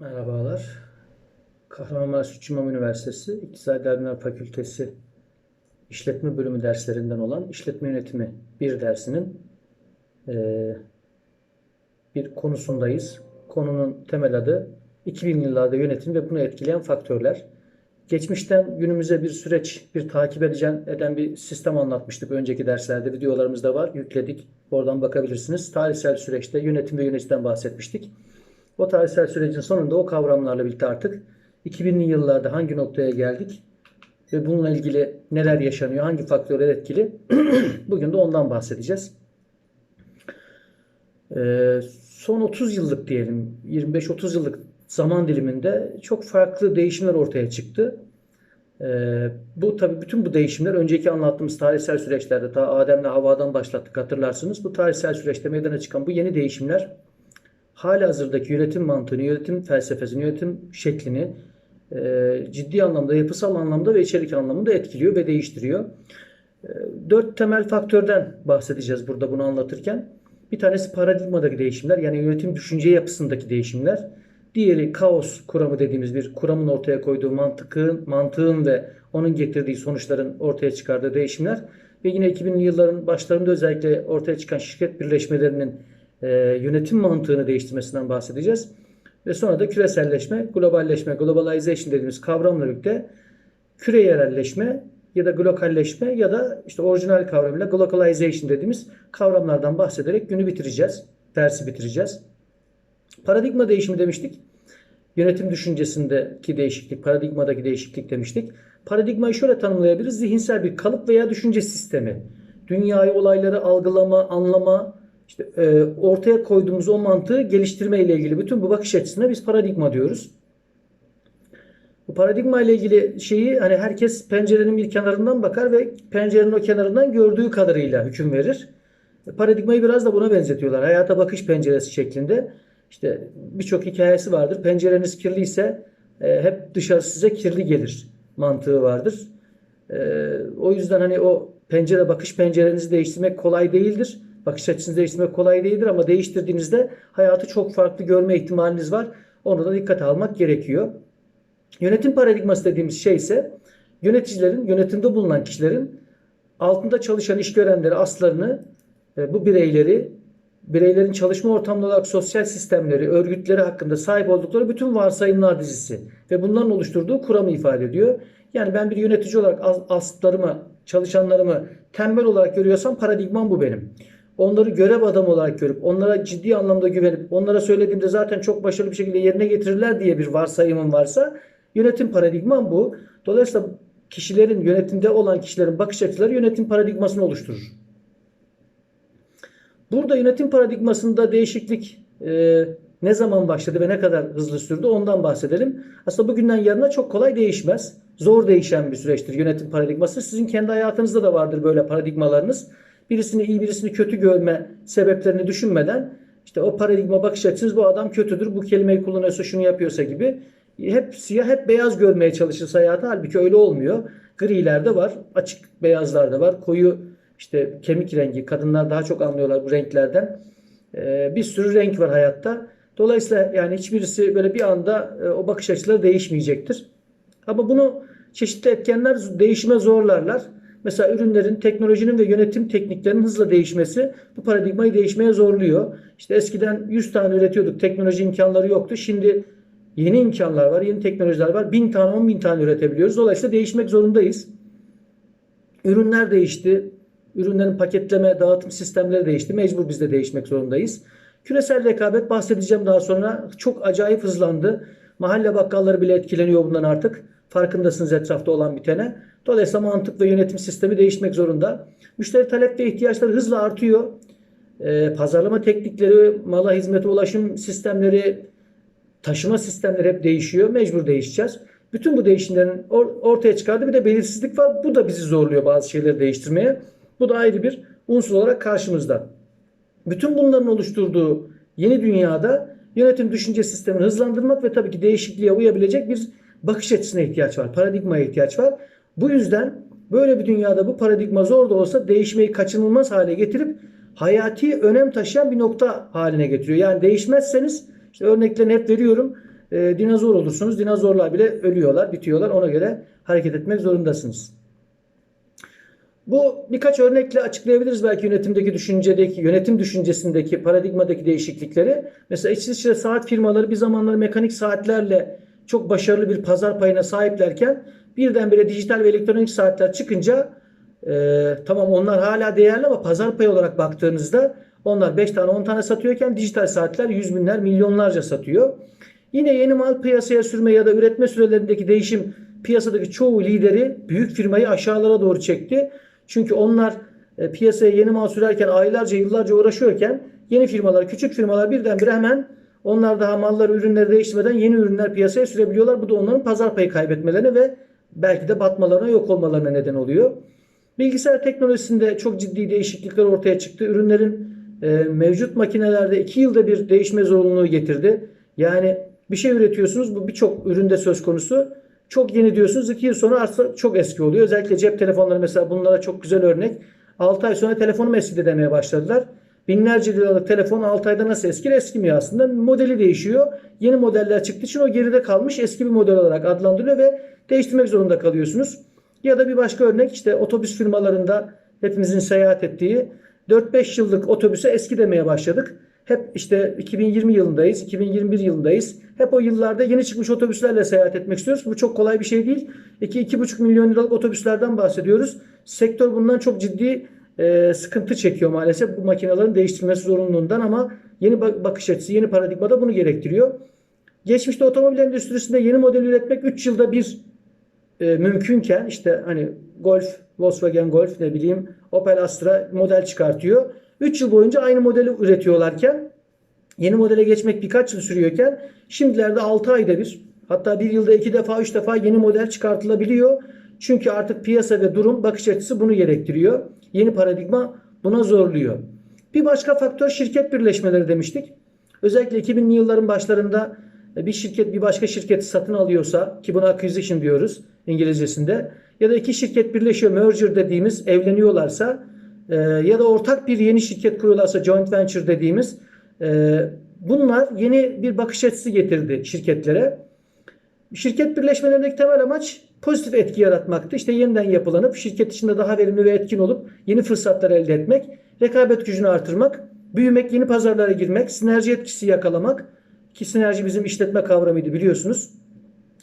Merhabalar. Kahramanmaraş Üç İmam Üniversitesi İktisadi Bilimler Fakültesi İşletme Bölümü derslerinden olan İşletme Yönetimi bir dersinin eee, bir konusundayız. Konunun temel adı 2000 yıllarda yönetim ve bunu etkileyen faktörler. Geçmişten günümüze bir süreç, bir takip edeceğin, eden bir sistem anlatmıştık önceki derslerde. Videolarımızda var, yükledik. Oradan bakabilirsiniz. Tarihsel süreçte yönetim ve yönetimden bahsetmiştik. O tarihsel sürecin sonunda o kavramlarla birlikte artık 2000'li yıllarda hangi noktaya geldik ve bununla ilgili neler yaşanıyor, hangi faktörler etkili bugün de ondan bahsedeceğiz. Ee, son 30 yıllık diyelim, 25-30 yıllık zaman diliminde çok farklı değişimler ortaya çıktı. Ee, bu tabii bütün bu değişimler önceki anlattığımız tarihsel süreçlerde ta Adem'le Havva'dan başlattık hatırlarsınız. Bu tarihsel süreçte meydana çıkan bu yeni değişimler halihazırdaki yönetim mantığını, yönetim felsefesini, yönetim şeklini e, ciddi anlamda, yapısal anlamda ve içerik anlamında etkiliyor ve değiştiriyor. E, dört temel faktörden bahsedeceğiz burada bunu anlatırken. Bir tanesi paradigmadaki değişimler yani yönetim düşünce yapısındaki değişimler. Diğeri kaos kuramı dediğimiz bir kuramın ortaya koyduğu mantıkın, mantığın ve onun getirdiği sonuçların ortaya çıkardığı değişimler. Ve yine 2000'li yılların başlarında özellikle ortaya çıkan şirket birleşmelerinin e, yönetim mantığını değiştirmesinden bahsedeceğiz. Ve sonra da küreselleşme, globalleşme, globalization dediğimiz kavramla birlikte küre yerelleşme ya da glokalleşme ya da işte orijinal kavramıyla globalization dediğimiz kavramlardan bahsederek günü bitireceğiz. Dersi bitireceğiz. Paradigma değişimi demiştik. Yönetim düşüncesindeki değişiklik, paradigmadaki değişiklik demiştik. Paradigmayı şöyle tanımlayabiliriz. Zihinsel bir kalıp veya düşünce sistemi. Dünyayı, olayları algılama, anlama, işte e, ortaya koyduğumuz o mantığı geliştirme ile ilgili bütün bu bakış açısına biz paradigma diyoruz. Bu paradigma ile ilgili şeyi hani herkes pencerenin bir kenarından bakar ve pencerenin o kenarından gördüğü kadarıyla hüküm verir. Paradigmayı biraz da buna benzetiyorlar. Hayata bakış penceresi şeklinde. İşte birçok hikayesi vardır. Pencereniz kirliyse e, hep dışarı size kirli gelir mantığı vardır. E, o yüzden hani o pencere bakış pencerenizi değiştirmek kolay değildir. Bakış açınızı değiştirmek kolay değildir ama değiştirdiğinizde hayatı çok farklı görme ihtimaliniz var. Onu da dikkate almak gerekiyor. Yönetim paradigması dediğimiz şey ise yöneticilerin, yönetimde bulunan kişilerin altında çalışan işverenleri, aslarını, e, bu bireyleri, bireylerin çalışma ortamları olarak sosyal sistemleri, örgütleri hakkında sahip oldukları bütün varsayımlar dizisi ve bunların oluşturduğu kuramı ifade ediyor. Yani ben bir yönetici olarak aslarımı, çalışanlarımı tembel olarak görüyorsam paradigmam bu benim onları görev adamı olarak görüp onlara ciddi anlamda güvenip onlara söylediğimde zaten çok başarılı bir şekilde yerine getirirler diye bir varsayımım varsa yönetim paradigmam bu. Dolayısıyla kişilerin yönetimde olan kişilerin bakış açıları yönetim paradigmasını oluşturur. Burada yönetim paradigmasında değişiklik e, ne zaman başladı ve ne kadar hızlı sürdü ondan bahsedelim. Aslında bugünden yarına çok kolay değişmez. Zor değişen bir süreçtir yönetim paradigması. Sizin kendi hayatınızda da vardır böyle paradigmalarınız birisini iyi birisini kötü görme sebeplerini düşünmeden işte o paradigma bakış açınız bu adam kötüdür bu kelimeyi kullanıyorsa şunu yapıyorsa gibi hep siyah hep beyaz görmeye çalışırsa hayatı halbuki öyle olmuyor. Griler de var açık beyazlar da var koyu işte kemik rengi kadınlar daha çok anlıyorlar bu renklerden. Ee, bir sürü renk var hayatta. Dolayısıyla yani hiçbirisi böyle bir anda e, o bakış açıları değişmeyecektir. Ama bunu çeşitli etkenler değişime zorlarlar. Mesela ürünlerin, teknolojinin ve yönetim tekniklerinin hızla değişmesi bu paradigmayı değişmeye zorluyor. İşte eskiden 100 tane üretiyorduk. Teknoloji imkanları yoktu. Şimdi yeni imkanlar var, yeni teknolojiler var. 1000 tane, 10 bin tane üretebiliyoruz. Dolayısıyla değişmek zorundayız. Ürünler değişti. Ürünlerin paketleme, dağıtım sistemleri değişti. Mecbur biz de değişmek zorundayız. Küresel rekabet bahsedeceğim daha sonra. Çok acayip hızlandı. Mahalle bakkalları bile etkileniyor bundan artık. Farkındasınız etrafta olan bitene. Dolayısıyla mantık ve yönetim sistemi değişmek zorunda. Müşteri talep ve ihtiyaçları hızla artıyor. Ee, pazarlama teknikleri, mala hizmete ulaşım sistemleri, taşıma sistemleri hep değişiyor. Mecbur değişeceğiz. Bütün bu değişimlerin or- ortaya çıkardığı bir de belirsizlik var. Bu da bizi zorluyor bazı şeyleri değiştirmeye. Bu da ayrı bir unsur olarak karşımızda. Bütün bunların oluşturduğu yeni dünyada yönetim düşünce sistemini hızlandırmak ve tabii ki değişikliğe uyabilecek bir bakış açısına ihtiyaç var. Paradigmaya ihtiyaç var. Bu yüzden böyle bir dünyada bu paradigma zor da olsa değişmeyi kaçınılmaz hale getirip hayati önem taşıyan bir nokta haline getiriyor. Yani değişmezseniz işte örneklerini hep veriyorum. e, dinozor olursunuz. Dinozorlar bile ölüyorlar, bitiyorlar. Ona göre hareket etmek zorundasınız. Bu birkaç örnekle açıklayabiliriz belki yönetimdeki düşüncedeki, yönetim düşüncesindeki, paradigmadaki değişiklikleri. Mesela İsviçre saat firmaları bir zamanlar mekanik saatlerle çok başarılı bir pazar payına sahiplerken birdenbire dijital ve elektronik saatler çıkınca e, tamam onlar hala değerli ama pazar payı olarak baktığınızda onlar 5 tane 10 tane satıyorken dijital saatler yüz binler milyonlarca satıyor. Yine yeni mal piyasaya sürme ya da üretme sürelerindeki değişim piyasadaki çoğu lideri büyük firmayı aşağılara doğru çekti. Çünkü onlar e, piyasaya yeni mal sürerken aylarca yıllarca uğraşıyorken yeni firmalar, küçük firmalar birdenbire hemen onlar daha malları, ürünleri değiştirmeden yeni ürünler piyasaya sürebiliyorlar. Bu da onların pazar payı kaybetmelerine ve belki de batmalarına, yok olmalarına neden oluyor. Bilgisayar teknolojisinde çok ciddi değişiklikler ortaya çıktı. Ürünlerin e, mevcut makinelerde 2 yılda bir değişme zorunluluğu getirdi. Yani bir şey üretiyorsunuz. Bu birçok üründe söz konusu. Çok yeni diyorsunuz. 2 yıl sonra artık çok eski oluyor. Özellikle cep telefonları mesela bunlara çok güzel örnek. 6 ay sonra telefonum eskidi demeye başladılar. Binlerce liralık telefon 6 ayda nasıl eskir? Eskimiyor aslında. Modeli değişiyor. Yeni modeller çıktığı için o geride kalmış eski bir model olarak adlandırılıyor ve değiştirmek zorunda kalıyorsunuz. Ya da bir başka örnek işte otobüs firmalarında hepimizin seyahat ettiği 4-5 yıllık otobüse eski demeye başladık. Hep işte 2020 yılındayız, 2021 yılındayız. Hep o yıllarda yeni çıkmış otobüslerle seyahat etmek istiyoruz. Bu çok kolay bir şey değil. 2-2,5 milyon liralık otobüslerden bahsediyoruz. Sektör bundan çok ciddi e, sıkıntı çekiyor maalesef bu makinelerin değiştirilmesi zorunluluğundan ama yeni bakış açısı, yeni paradigmada bunu gerektiriyor. Geçmişte otomobil endüstrisinde yeni model üretmek 3 yılda bir e, mümkünken işte hani Golf, Volkswagen Golf ne bileyim Opel Astra model çıkartıyor. 3 yıl boyunca aynı modeli üretiyorlarken yeni modele geçmek birkaç yıl sürüyorken şimdilerde 6 ayda bir hatta bir yılda 2 defa 3 defa yeni model çıkartılabiliyor. Çünkü artık piyasa ve durum bakış açısı bunu gerektiriyor. Yeni paradigma buna zorluyor. Bir başka faktör şirket birleşmeleri demiştik. Özellikle 2000'li yılların başlarında bir şirket bir başka şirketi satın alıyorsa ki buna acquisition diyoruz İngilizcesinde ya da iki şirket birleşiyor merger dediğimiz evleniyorlarsa e, ya da ortak bir yeni şirket kuruyorlarsa joint venture dediğimiz e, bunlar yeni bir bakış açısı getirdi şirketlere. Şirket birleşmelerindeki temel amaç pozitif etki yaratmaktı. İşte yeniden yapılanıp şirket içinde daha verimli ve etkin olup yeni fırsatlar elde etmek, rekabet gücünü artırmak, büyümek, yeni pazarlara girmek, sinerji etkisi yakalamak ki sinerji bizim işletme kavramıydı biliyorsunuz.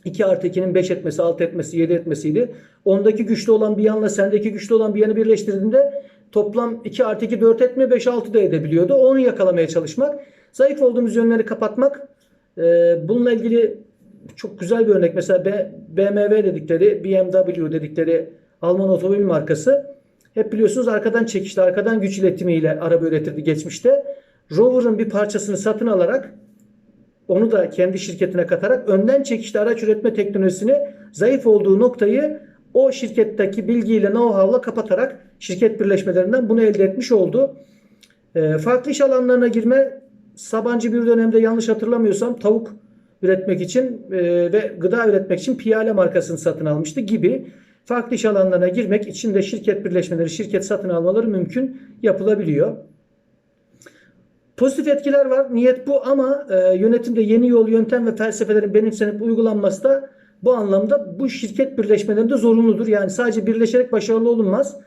2 artı 2'nin 5 etmesi, 6 etmesi, 7 etmesiydi. Ondaki güçlü olan bir yanla sendeki güçlü olan bir yanı birleştirdiğinde toplam 2 artı 2 4 etme 5 6 da edebiliyordu. Onu yakalamaya çalışmak. Zayıf olduğumuz yönleri kapatmak. Bununla ilgili çok güzel bir örnek. Mesela BMW dedikleri, BMW dedikleri Alman otomobil markası. Hep biliyorsunuz arkadan çekişli, arkadan güç iletimiyle araba üretirdi geçmişte. Rover'ın bir parçasını satın alarak onu da kendi şirketine katarak önden çekişli araç üretme teknolojisini zayıf olduğu noktayı o şirketteki bilgiyle know-how'la kapatarak şirket birleşmelerinden bunu elde etmiş oldu. E, farklı iş alanlarına girme Sabancı bir dönemde yanlış hatırlamıyorsam tavuk üretmek için e, ve gıda üretmek için Piyale markasını satın almıştı gibi farklı iş alanlarına girmek için de şirket birleşmeleri, şirket satın almaları mümkün yapılabiliyor. Pozitif etkiler var. Niyet bu ama e, yönetimde yeni yol, yöntem ve felsefelerin benimsenip uygulanması da bu anlamda bu şirket birleşmelerinde zorunludur. Yani sadece birleşerek başarılı olunmaz.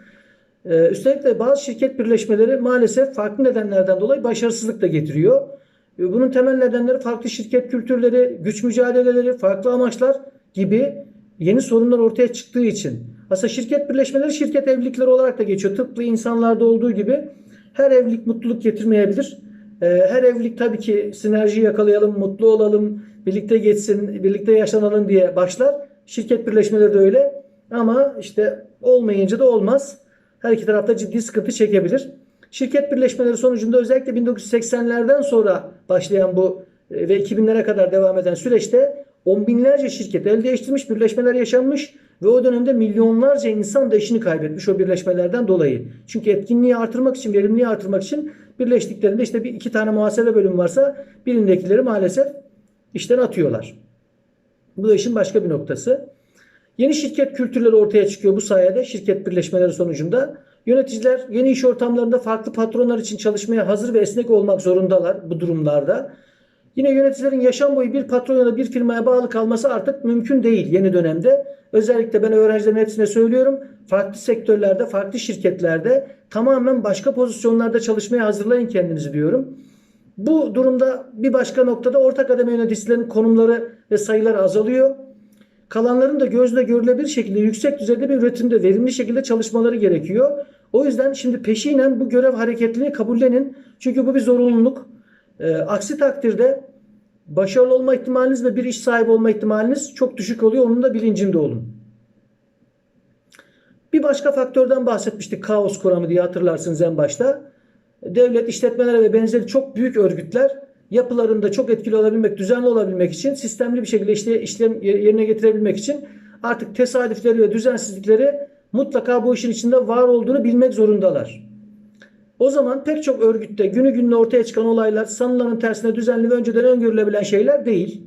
E, üstelik de bazı şirket birleşmeleri maalesef farklı nedenlerden dolayı başarısızlık da getiriyor. Bunun temel nedenleri farklı şirket kültürleri, güç mücadeleleri, farklı amaçlar gibi yeni sorunlar ortaya çıktığı için. Aslında şirket birleşmeleri şirket evlilikleri olarak da geçiyor. Tıpkı insanlarda olduğu gibi her evlilik mutluluk getirmeyebilir. Ee, her evlilik tabii ki sinerji yakalayalım, mutlu olalım, birlikte geçsin, birlikte yaşanalım diye başlar. Şirket birleşmeleri de öyle. Ama işte olmayınca da olmaz. Her iki tarafta ciddi sıkıntı çekebilir. Şirket birleşmeleri sonucunda özellikle 1980'lerden sonra başlayan bu e, ve 2000'lere kadar devam eden süreçte on binlerce şirket el değiştirmiş, birleşmeler yaşanmış ve o dönemde milyonlarca insan da işini kaybetmiş o birleşmelerden dolayı. Çünkü etkinliği artırmak için, verimliliği artırmak için birleştiklerinde işte bir iki tane muhasebe bölüm varsa birindekileri maalesef işten atıyorlar. Bu da işin başka bir noktası. Yeni şirket kültürleri ortaya çıkıyor bu sayede şirket birleşmeleri sonucunda. Yöneticiler yeni iş ortamlarında farklı patronlar için çalışmaya hazır ve esnek olmak zorundalar bu durumlarda. Yine yöneticilerin yaşam boyu bir patron ya da bir firmaya bağlı kalması artık mümkün değil yeni dönemde. Özellikle ben öğrencilerin hepsine söylüyorum. Farklı sektörlerde, farklı şirketlerde tamamen başka pozisyonlarda çalışmaya hazırlayın kendinizi diyorum. Bu durumda bir başka noktada orta kademe yöneticilerin konumları ve sayıları azalıyor. Kalanların da gözle görülebilir şekilde yüksek düzeyde bir üretimde verimli şekilde çalışmaları gerekiyor. O yüzden şimdi peşinen bu görev hareketliliğini kabullenin. Çünkü bu bir zorunluluk. Ee, aksi takdirde başarılı olma ihtimaliniz ve bir iş sahibi olma ihtimaliniz çok düşük oluyor. Onun da bilincinde olun. Bir başka faktörden bahsetmiştik kaos kuramı diye hatırlarsınız en başta. Devlet, işletmeler ve benzeri çok büyük örgütler yapılarında çok etkili olabilmek, düzenli olabilmek için, sistemli bir şekilde işte, işlem yerine getirebilmek için artık tesadüfleri ve düzensizlikleri mutlaka bu işin içinde var olduğunu bilmek zorundalar. O zaman pek çok örgütte günü gününe ortaya çıkan olaylar sanılanın tersine düzenli ve önceden öngörülebilen şeyler değil.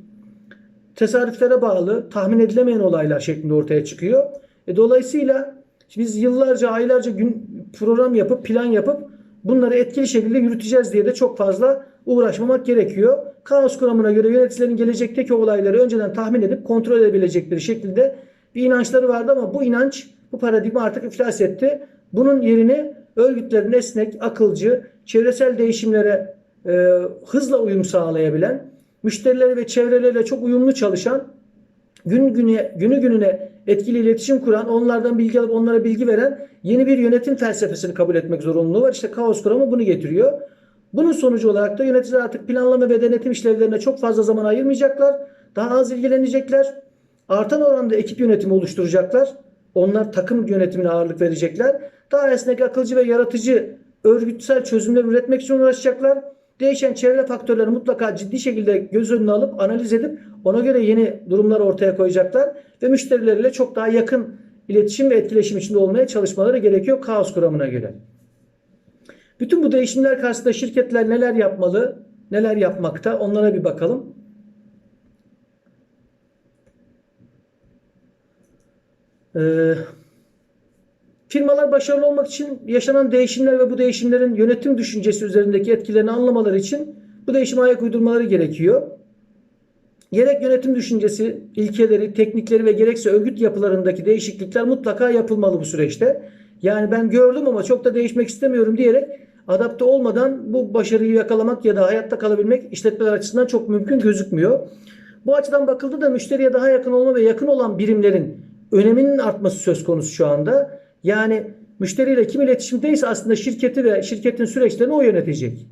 Tesadüflere bağlı, tahmin edilemeyen olaylar şeklinde ortaya çıkıyor. E, dolayısıyla biz yıllarca, aylarca gün program yapıp, plan yapıp bunları etkili şekilde yürüteceğiz diye de çok fazla uğraşmamak gerekiyor. Kaos kuramına göre yöneticilerin gelecekteki olayları önceden tahmin edip kontrol edebilecekleri şekilde bir inançları vardı ama bu inanç, bu paradigma artık iflas etti. Bunun yerini örgütlerin esnek, akılcı, çevresel değişimlere e, hızla uyum sağlayabilen, müşterileri ve çevreleriyle çok uyumlu çalışan, gün güne, günü gününe etkili iletişim kuran, onlardan bilgi alıp onlara bilgi veren yeni bir yönetim felsefesini kabul etmek zorunluluğu var. İşte kaos kuramı bunu getiriyor. Bunun sonucu olarak da yöneticiler artık planlama ve denetim işlevlerine çok fazla zaman ayırmayacaklar. Daha az ilgilenecekler. Artan oranda ekip yönetimi oluşturacaklar. Onlar takım yönetimine ağırlık verecekler. Daha esnek, akılcı ve yaratıcı örgütsel çözümler üretmek için uğraşacaklar. Değişen çevre faktörleri mutlaka ciddi şekilde göz önüne alıp analiz edip ona göre yeni durumlar ortaya koyacaklar ve müşterileriyle çok daha yakın iletişim ve etkileşim içinde olmaya çalışmaları gerekiyor kaos kuramına göre. Bütün bu değişimler karşısında şirketler neler yapmalı, neler yapmakta onlara bir bakalım. Ee, firmalar başarılı olmak için yaşanan değişimler ve bu değişimlerin yönetim düşüncesi üzerindeki etkilerini anlamaları için bu değişime ayak uydurmaları gerekiyor. Gerek yönetim düşüncesi, ilkeleri, teknikleri ve gerekse örgüt yapılarındaki değişiklikler mutlaka yapılmalı bu süreçte. Yani ben gördüm ama çok da değişmek istemiyorum diyerek adapte olmadan bu başarıyı yakalamak ya da hayatta kalabilmek işletmeler açısından çok mümkün gözükmüyor. Bu açıdan bakıldığında müşteriye daha yakın olma ve yakın olan birimlerin öneminin artması söz konusu şu anda. Yani müşteriyle kim iletişimdeyse aslında şirketi ve şirketin süreçlerini o yönetecek.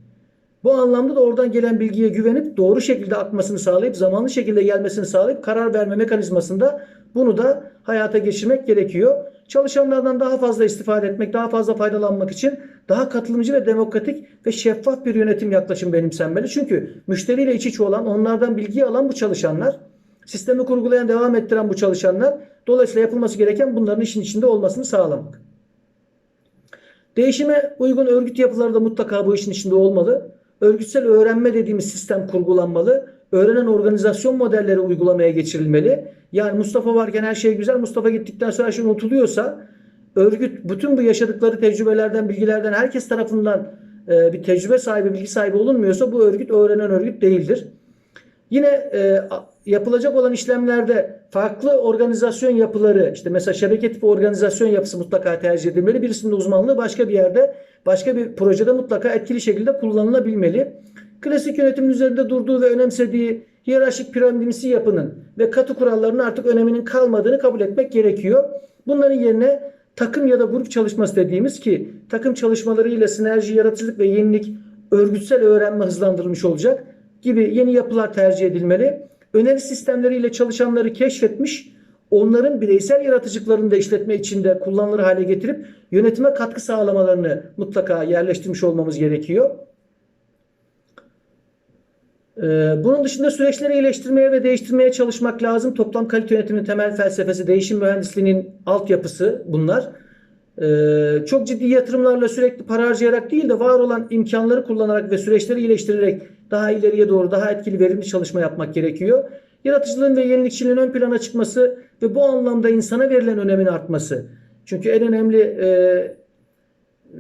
Bu anlamda da oradan gelen bilgiye güvenip doğru şekilde akmasını sağlayıp zamanlı şekilde gelmesini sağlayıp karar verme mekanizmasında bunu da hayata geçirmek gerekiyor. Çalışanlardan daha fazla istifade etmek, daha fazla faydalanmak için daha katılımcı ve demokratik ve şeffaf bir yönetim yaklaşım benimsenmeli. Çünkü müşteriyle iç içe olan, onlardan bilgi alan bu çalışanlar, sistemi kurgulayan, devam ettiren bu çalışanlar, dolayısıyla yapılması gereken bunların işin içinde olmasını sağlamak. Değişime uygun örgüt yapıları da mutlaka bu işin içinde olmalı. Örgütsel öğrenme dediğimiz sistem kurgulanmalı. Öğrenen organizasyon modelleri uygulamaya geçirilmeli. Yani Mustafa varken her şey güzel. Mustafa gittikten sonra her şey unutuluyorsa örgüt bütün bu yaşadıkları tecrübelerden, bilgilerden herkes tarafından e, bir tecrübe sahibi, bilgi sahibi olunmuyorsa bu örgüt öğrenen örgüt değildir. Yine e, yapılacak olan işlemlerde farklı organizasyon yapıları işte mesela şebeke tipi organizasyon yapısı mutlaka tercih edilmeli. Birisinin uzmanlığı başka bir yerde başka bir projede mutlaka etkili şekilde kullanılabilmeli. Klasik yönetimin üzerinde durduğu ve önemsediği hiyerarşik piramidimsi yapının ve katı kurallarının artık öneminin kalmadığını kabul etmek gerekiyor. Bunların yerine takım ya da grup çalışması dediğimiz ki takım çalışmalarıyla sinerji, yaratıcılık ve yenilik örgütsel öğrenme hızlandırılmış olacak gibi yeni yapılar tercih edilmeli. Öneri sistemleriyle çalışanları keşfetmiş, onların bireysel yaratıcılıklarını da işletme içinde kullanılır hale getirip yönetime katkı sağlamalarını mutlaka yerleştirmiş olmamız gerekiyor. Ee, bunun dışında süreçleri iyileştirmeye ve değiştirmeye çalışmak lazım. Toplam kalite yönetiminin temel felsefesi, değişim mühendisliğinin altyapısı bunlar. Ee, çok ciddi yatırımlarla sürekli para harcayarak değil de var olan imkanları kullanarak ve süreçleri iyileştirerek daha ileriye doğru daha etkili verimli çalışma yapmak gerekiyor. Yaratıcılığın ve yenilikçiliğin ön plana çıkması ve bu anlamda insana verilen önemin artması. Çünkü en önemli e,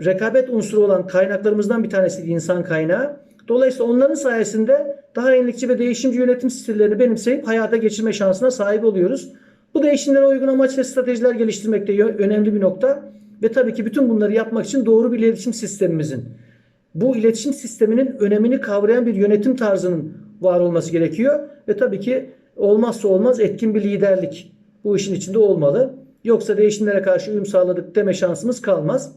rekabet unsuru olan kaynaklarımızdan bir tanesi insan kaynağı. Dolayısıyla onların sayesinde daha yenilikçi ve değişimci yönetim stillerini benimseyip hayata geçirme şansına sahip oluyoruz. Bu değişimlere uygun amaç ve stratejiler geliştirmek de önemli bir nokta. Ve tabii ki bütün bunları yapmak için doğru bir iletişim sistemimizin, bu iletişim sisteminin önemini kavrayan bir yönetim tarzının var olması gerekiyor. Ve tabii ki olmazsa olmaz etkin bir liderlik bu işin içinde olmalı. Yoksa değişimlere karşı uyum sağladık deme şansımız kalmaz.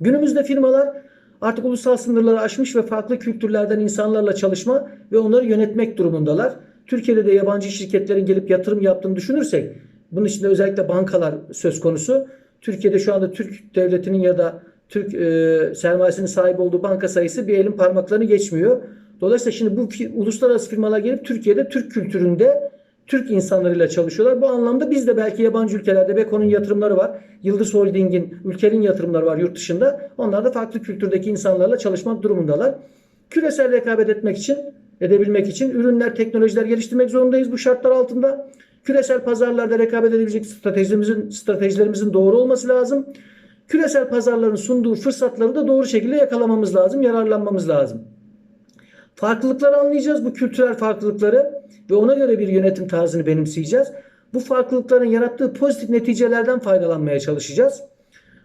Günümüzde firmalar artık ulusal sınırları aşmış ve farklı kültürlerden insanlarla çalışma ve onları yönetmek durumundalar. Türkiye'de de yabancı şirketlerin gelip yatırım yaptığını düşünürsek, bunun içinde özellikle bankalar söz konusu. Türkiye'de şu anda Türk devletinin ya da Türk e, sermayesinin sahip olduğu banka sayısı bir elin parmaklarını geçmiyor. Dolayısıyla şimdi bu uluslararası firmalar gelip Türkiye'de Türk kültüründe Türk insanlarıyla çalışıyorlar. Bu anlamda biz de belki yabancı ülkelerde Beko'nun yatırımları var. Yıldız Holding'in, ülkenin yatırımları var yurt dışında. Onlar da farklı kültürdeki insanlarla çalışmak durumundalar. Küresel rekabet etmek için, edebilmek için ürünler, teknolojiler geliştirmek zorundayız bu şartlar altında. Küresel pazarlarda rekabet edebilecek stratejilerimizin, stratejilerimizin doğru olması lazım. Küresel pazarların sunduğu fırsatları da doğru şekilde yakalamamız lazım, yararlanmamız lazım. Farklılıkları anlayacağız, bu kültürel farklılıkları ve ona göre bir yönetim tarzını benimseyeceğiz. Bu farklılıkların yarattığı pozitif neticelerden faydalanmaya çalışacağız.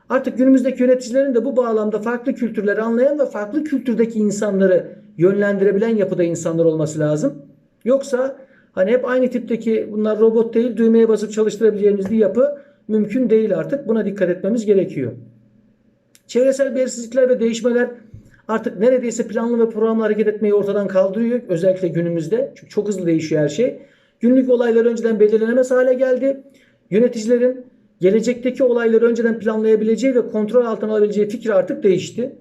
Artık günümüzdeki yöneticilerin de bu bağlamda farklı kültürleri anlayan ve farklı kültürdeki insanları yönlendirebilen yapıda insanlar olması lazım. Yoksa hani hep aynı tipteki bunlar robot değil düğmeye basıp çalıştırabileceğimiz bir yapı mümkün değil artık. Buna dikkat etmemiz gerekiyor. Çevresel belirsizlikler ve değişmeler artık neredeyse planlı ve programlı hareket etmeyi ortadan kaldırıyor. Özellikle günümüzde. Çünkü çok hızlı değişiyor her şey. Günlük olaylar önceden belirlenemez hale geldi. Yöneticilerin gelecekteki olayları önceden planlayabileceği ve kontrol altına alabileceği fikir artık değişti.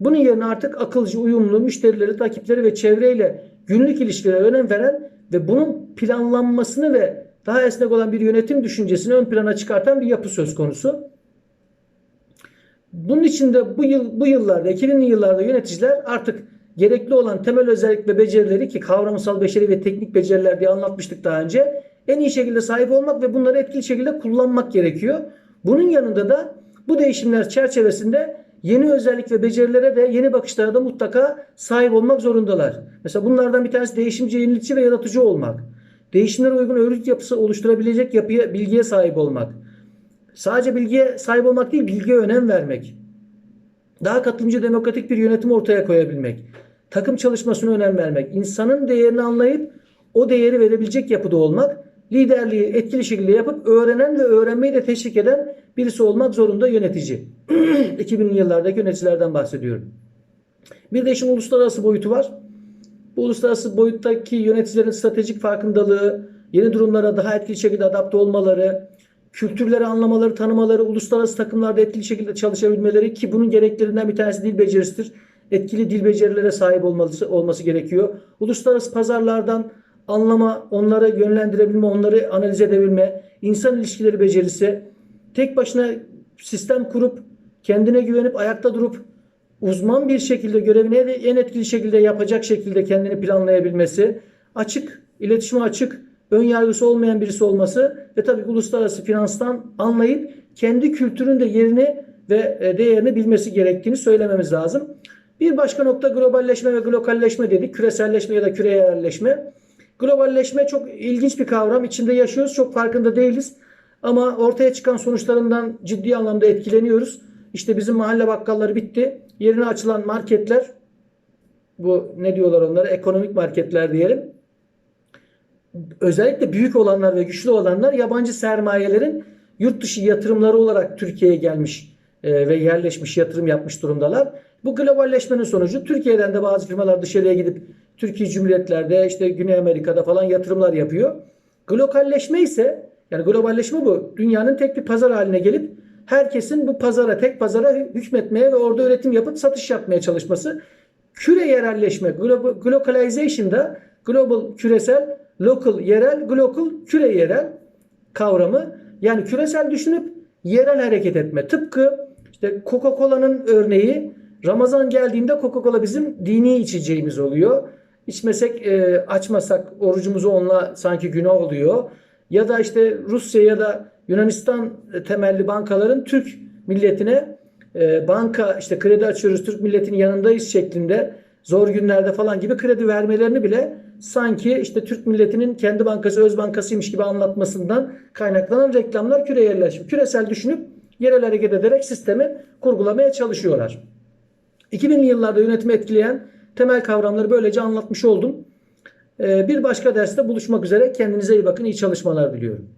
Bunun yerine artık akılcı, uyumlu, müşterileri, takipleri ve çevreyle günlük ilişkilere önem veren ve bunun planlanmasını ve daha esnek olan bir yönetim düşüncesini ön plana çıkartan bir yapı söz konusu. Bunun için de bu yıl bu yıllarda 2000'li yıllarda yöneticiler artık gerekli olan temel özellik ve becerileri ki kavramsal beceri ve teknik beceriler diye anlatmıştık daha önce en iyi şekilde sahip olmak ve bunları etkili şekilde kullanmak gerekiyor. Bunun yanında da bu değişimler çerçevesinde yeni özellik ve becerilere de yeni bakışlara da mutlaka sahip olmak zorundalar. Mesela bunlardan bir tanesi değişimci, yenilikçi ve yaratıcı olmak. Değişimlere uygun örgüt yapısı oluşturabilecek yapıya, bilgiye sahip olmak. Sadece bilgiye sahip olmak değil, bilgiye önem vermek. Daha katılımcı demokratik bir yönetim ortaya koyabilmek. Takım çalışmasına önem vermek. insanın değerini anlayıp o değeri verebilecek yapıda olmak. Liderliği etkili şekilde yapıp öğrenen ve öğrenmeyi de teşvik eden birisi olmak zorunda yönetici. 2000'li yıllardaki yöneticilerden bahsediyorum. Bir de işin uluslararası boyutu var. Bu uluslararası boyuttaki yöneticilerin stratejik farkındalığı, yeni durumlara daha etkili şekilde adapte olmaları, kültürleri anlamaları, tanımaları, uluslararası takımlarda etkili şekilde çalışabilmeleri ki bunun gereklerinden bir tanesi dil becerisidir. Etkili dil becerilere sahip olması, olması gerekiyor. Uluslararası pazarlardan anlama, onları yönlendirebilme, onları analiz edebilme, insan ilişkileri becerisi, tek başına sistem kurup, kendine güvenip, ayakta durup, uzman bir şekilde görevini en etkili şekilde yapacak şekilde kendini planlayabilmesi, açık, iletişime açık, ön yargısı olmayan birisi olması ve tabii uluslararası finanstan anlayıp kendi kültüründe yerini ve e, değerini bilmesi gerektiğini söylememiz lazım. Bir başka nokta globalleşme ve glokalleşme dedik. Küreselleşme ya da küreyelleşme. Globalleşme çok ilginç bir kavram. İçinde yaşıyoruz. Çok farkında değiliz. Ama ortaya çıkan sonuçlarından ciddi anlamda etkileniyoruz. İşte bizim mahalle bakkalları bitti. Yerine açılan marketler bu ne diyorlar onlara? Ekonomik marketler diyelim. Özellikle büyük olanlar ve güçlü olanlar yabancı sermayelerin yurt dışı yatırımları olarak Türkiye'ye gelmiş e, ve yerleşmiş, yatırım yapmış durumdalar. Bu globalleşmenin sonucu Türkiye'den de bazı firmalar dışarıya gidip Türkiye Cumhuriyetler'de işte Güney Amerika'da falan yatırımlar yapıyor. Globalleşme ise yani globalleşme bu. Dünyanın tek bir pazar haline gelip herkesin bu pazara, tek pazara hükmetmeye ve orada üretim yapıp satış yapmaya çalışması. Küre yerelleşme, global, globalization'da global küresel, local yerel, global küre yerel kavramı. Yani küresel düşünüp yerel hareket etme. Tıpkı işte Coca-Cola'nın örneği Ramazan geldiğinde Coca-Cola bizim dini içeceğimiz oluyor. İçmesek, e, açmasak orucumuzu onunla sanki günah oluyor. Ya da işte Rusya ya da Yunanistan temelli bankaların Türk milletine e, banka işte kredi açıyoruz Türk milletinin yanındayız şeklinde zor günlerde falan gibi kredi vermelerini bile sanki işte Türk milletinin kendi bankası öz bankasıymış gibi anlatmasından kaynaklanan reklamlar küreselleşmiş. Küresel düşünüp yerel hareket ederek sistemi kurgulamaya çalışıyorlar. 2000'li yıllarda yönetimi etkileyen temel kavramları böylece anlatmış oldum. Ee, Bir başka derste buluşmak üzere. Kendinize iyi bakın. İyi çalışmalar diliyorum.